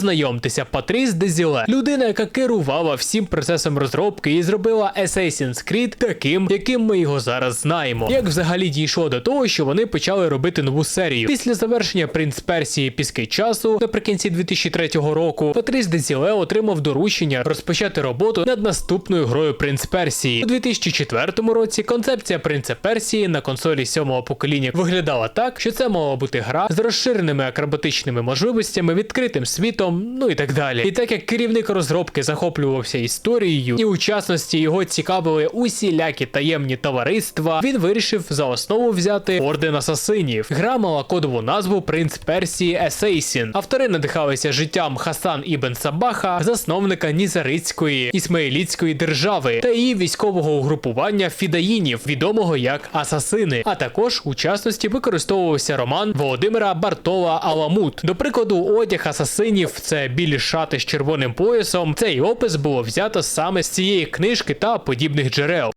Знайомтеся, Патріс Дезіле, людина, яка керувала всім процесом розробки і зробила Assassin's Creed таким, яким ми його зараз знаємо. Як взагалі дійшло до того, що вони почали робити нову серію. Після завершення Принц Персії Піски часу наприкінці 2003 року, Патріс Дезіле отримав доручення розпочати роботу над наступною грою Принц Персії. У 2004 році концепція Принца Персії на консолі сьомого покоління виглядала так, що це мала бути гра з розширеними акробатичними можливостями, відкритим світом, ну і так далі. І так як керівник розробки захоплювався історією, і у частності його цікавили усілякі таємні товариства, він вирішив за основу взяти орден асасинів. Гра мала кодову назву Принц Персії Есейсін. Автори надихалися життям Хасан Ібн Сабаха, засновника Нізарицької ісмаїлітської держави та її військового угрупування фідаїнів, відомого як Асасини. А також у частності використовувався роман Володимира Бартола Аламут. До прикладу, одяг асасинів це білі шати з червоним поясом. Цей опис було взято саме з цієї книжки та подібних джерел.